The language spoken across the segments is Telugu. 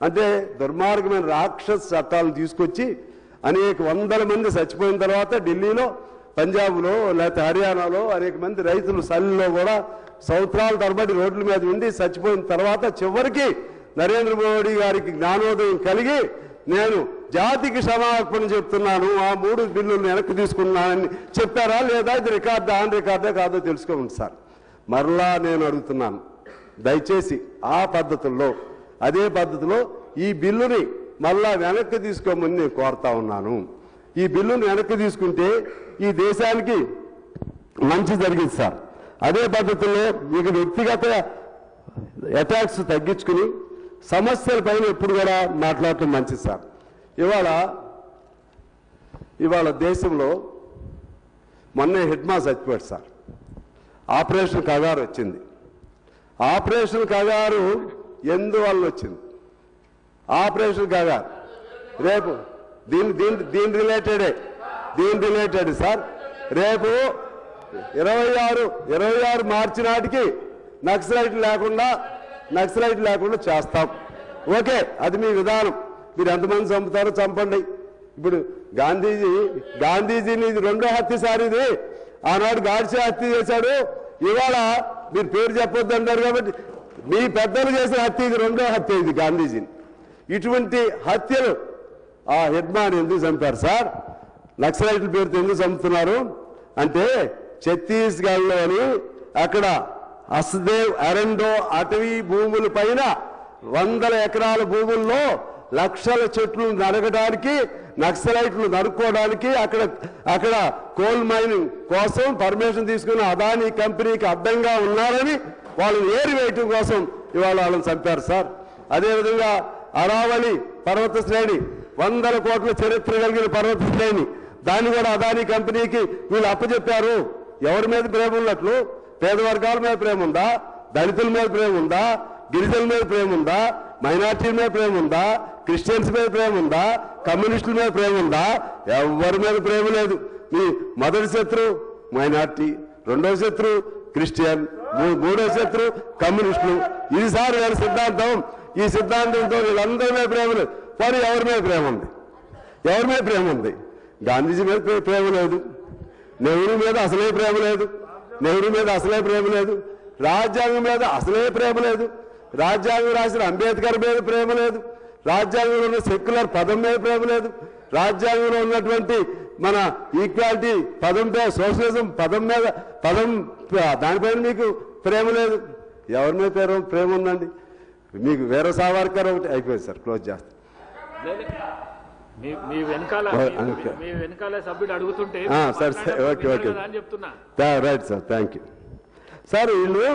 అంటే దుర్మార్గమైన రాక్షస చట్టాలను తీసుకొచ్చి అనేక వందల మంది చచ్చిపోయిన తర్వాత ఢిల్లీలో పంజాబ్లో లేకపోతే హర్యానాలో అనేక మంది రైతులు సల్లిలో కూడా సంవత్సరాల తరబడి రోడ్ల మీద ఉండి చచ్చిపోయిన తర్వాత చివరికి నరేంద్ర మోడీ గారికి జ్ఞానోదయం కలిగి నేను జాతికి క్షమాపణ చెప్తున్నాను ఆ మూడు బిల్లులు వెనక్కి తీసుకున్నానని చెప్పారా లేదా ఇది రికార్డా ఆన్ రికార్డా కాదో తెలుసుకోండి సార్. మరలా నేను అడుగుతున్నాను. దయచేసి ఆ పద్ధతుల్లో అదే పద్ధతిలో ఈ బిల్లుని మళ్ళా వెనక్కి తీసుకోమని నేను కోరుతా ఉన్నాను. ఈ బిల్లుని వెనక్కి తీసుకుంటే ఈ దేశానికి మంచి జరిగింది సార్. అదే పద్ధతిలో మీకు వ్యక్తిగత అటాక్స్ తగ్గించుకుని సమస్యల పైన ఎప్పుడు కూడా మాట్లాడటం మంచిది సార్. ఇవాళ ఇవాళ దేశంలో మొన్నే హెడ్ మాస్ చచ్చిపోయాడు సార్. ఆపరేషన్ కగారు వచ్చింది. ఆపరేషన్ కగారు ఎందువల్ల వచ్చింది? ఆపరేషన్ కదా రేపు దీని దీని దీని రిలేటెడే. దీని రిలేటెడ్ సార్. రేపు ఇరవై ఆరు ఇరవై ఆరు మార్చి నాటికి నక్సలైట్ లేకుండా నక్సలైట్ లేకుండా చేస్తాం. ఓకే అది మీ విధానం. మీరు ఎంతమంది చంపుతారో చంపండి. ఇప్పుడు గాంధీజీ గాంధీజీని ఇది రెండో హత్య సార్ ఇది. ఆనాడు గాడ్సే హత్య చేశాడు. ఇవాళ మీరు పేరు చెప్పొద్దు అంటారు కాబట్టి మీ పెద్దలు చేసిన హత్య ఇది రెండో హత్య ఇది గాంధీజీని. ఇటువంటి హత్యలు ఆ హెడ్మాన్ ఎందుకు చంపారు సార్? నక్సలైట్ల పేరుతో ఎందుకు చంపుతున్నారు? అంటే ఛత్తీస్గఢ్లోని అక్కడ హస్దేవ్ అరెండో అటవీ భూముల పైన వందల ఎకరాల భూముల్లో లక్షల చెట్లు నరకడానికి నక్సలైట్లు నరుక్కోవడానికి అక్కడ అక్కడ కోల్ మైనింగ్ కోసం పర్మిషన్ తీసుకున్న అదానీ కంపెనీకి అడ్డంగా ఉన్నారని వాళ్ళని ఏరివేయటం కోసం ఇవాళ వాళ్ళని చంపారు సార్. అదేవిధంగా అరావళి పర్వత శ్రేణి వందల కోట్ల చరిత్ర కలిగిన పర్వత శ్రేణి దాన్ని కూడా అదానీ కంపెనీకి వీళ్ళు అప్పచెప్పారు. ఎవరి మీద ప్రేమ ఉన్నట్లు? పేద వర్గాల మీద ప్రేమ ఉందా? దళితుల మీద ప్రేమ ఉందా? గిరిజనుల మీద ప్రేమ ఉందా? మైనార్టీల మీద ప్రేమ ఉందా? క్రిస్టియన్స్ మీద ప్రేమ ఉందా? కమ్యూనిస్టుల మీద ప్రేమ ఉందా? ఎవరి మీద ప్రేమ లేదు. మీ మొదటి శత్రు మైనార్టీ రెండో శత్రు క్రిస్టియన్ మూడో శత్రు కమ్యూనిస్టులు. ఈసారి వారి సిద్ధాంతం. ఈ సిద్ధాంతంతో వీళ్ళందరి మీద ప్రేమ లేదు. పని ఎవరి మీద ప్రేమ ఉంది? ఎవరి మీద ప్రేమ ఉంది? గాంధీజీ మీద ప్రేమ లేదు. నెహ్రూ మీద అసలే ప్రేమ లేదు. నెహ్రూ మీద అసలే ప్రేమ లేదు. రాజ్యాంగం మీద అసలే ప్రేమ లేదు. రాజ్యాంగం రాసిన అంబేద్కర్ మీద ప్రేమ లేదు రాజ్యాంగంలో ఉన్న సెక్యులర్ పదం మీద ప్రేమ లేదు రాజ్యాంగంలో ఉన్నటువంటి మన ఈక్వాలిటీ పదం మీద సోషలిజం పదం మీద పదం దానిపైన మీకు ప్రేమ లేదు ఎవరి మీద ప్రేమ ప్రేమ ఉందండి మీకు వేరే సావర్కర్ ఒకటి అయిపోయింది సార్ క్లోజ్ చేస్తాం లేదు. మీ మీ వెనకాల ఓ, మీ- ఓకే. మీ వెనకాల సభ్యుడు అడుగుతుంటే ఆ, సరే, okay, okay. Right sir thank you sir వీళ్ళు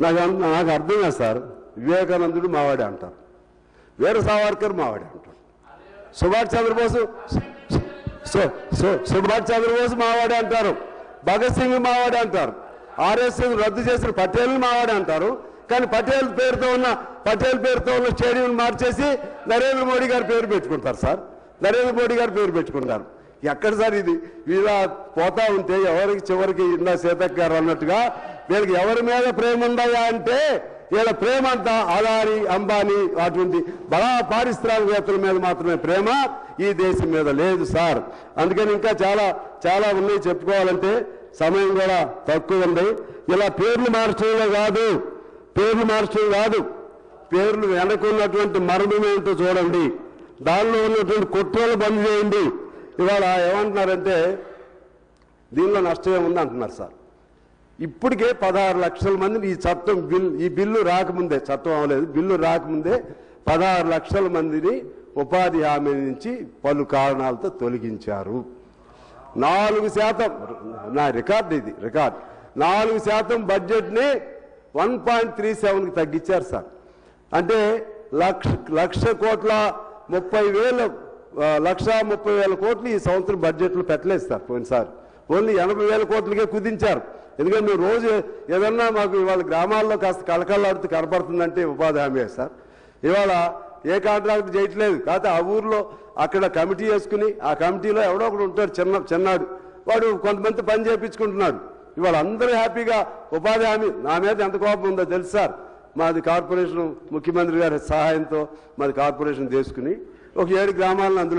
నాకు నాకు అర్థం కాదు సార్. వివేకానందుడు మావాడే అంటారు. వీర సావర్కర్ మావాడే అంటారు. సుభాష్ చంద్రబోసు సుభాష్ చంద్రబోస్ మావాడే అంటారు. భగత్ సింగ్ మావాడే అంటారు. ఆర్ఎస్ఎస్ రద్దు చేసిన పటేల్ మావాడే అంటారు. కానీ పటేల్ పేరుతో ఉన్న పటేల్ పేరుతో ఉన్న స్టేడియం మార్చేసి నరేంద్ర మోడీ గారి పేరు పెట్టుకుంటారు సార్. నరేంద్ర మోడీ గారి పేరు పెట్టుకుంటారు. ఎక్కడ సార్ ఇది? ఇలా పోతా ఉంటే ఎవరికి చివరికి ఇందా సీతక్ గారు అన్నట్టుగా వీళ్ళకి ఎవరి మీద ప్రేమ ఉందయ్యా అంటే వీళ్ళ ప్రేమ అంతా అదాని అంబానీ అటువంటి బలా పారిశ్రామికవేత్తల మీద మాత్రమే ప్రేమ ఈ దేశం మీద లేదు సార్. అందుకని ఇంకా చాలా చాలా ఉన్నాయి చెప్పుకోవాలంటే సమయం కూడా తక్కువ ఉంది. ఇలా పేర్లు మార్చడంలో కాదు పేర్లు మార్చడం కాదు. పేర్లు వెనకున్నటువంటి మరణం ఏంటో చూడండి. దానిలో ఉన్నటువంటి కుట్రలు బంద్ చేయండి. ఇవాళ ఏమంటున్నారంటే దీనిలో నష్టం ఏముంది అంటున్నారు సార్. ఇప్పటికే పదహారు లక్షల మందిని ఈ చట్టం బిల్ ఈ బిల్లు రాకముందే చట్టం అవ్వలేదు బిల్లు రాకముందే పదహారు లక్షల మందిని ఉపాధి హామీ నుంచి పలు కారణాలతో తొలగించారు. నాలుగు శాతం నా రికార్డు ఇది రికార్డ్. నాలుగు శాతం బడ్జెట్ని వన్ పాయింట్ త్రీ సెవెన్కి తగ్గించారు సార్. అంటే లక్ష లక్ష కోట్ల ముప్పై వేల లక్షా ముప్పై వేల కోట్లు ఈ సంవత్సరం బడ్జెట్లో పెట్టలేదు సార్ పోయినసారి. ఓన్లీ ఎనభై వేల కోట్లకే కుదించారు. ఎందుకంటే మేము రోజు ఏదన్నా మాకు ఇవాళ గ్రామాల్లో కాస్త కలకల్లాడుతూ కనపడుతుందంటే ఉపాధి హామీ సార్. ఇవాళ ఏ కాంట్రాక్ట్ చేయట్లేదు. కాకపోతే ఆ ఊర్లో అక్కడ కమిటీ వేసుకుని ఆ కమిటీలో ఎవడో ఒకడు ఉంటాడు చిన్న చిన్నాడు. వాడు కొంతమంది పని చేయించుకుంటున్నాడు ఇవాళ అందరూ హ్యాపీగా ఉపాధి హామీ నా మీద ఎంత కోపం ఉందో తెలుసు సార్. మాది కార్పొరేషన్ ముఖ్యమంత్రి గారి సహాయంతో మాది కార్పొరేషన్ తీసుకుని ఒక ఏడు గ్రామాలను అందులో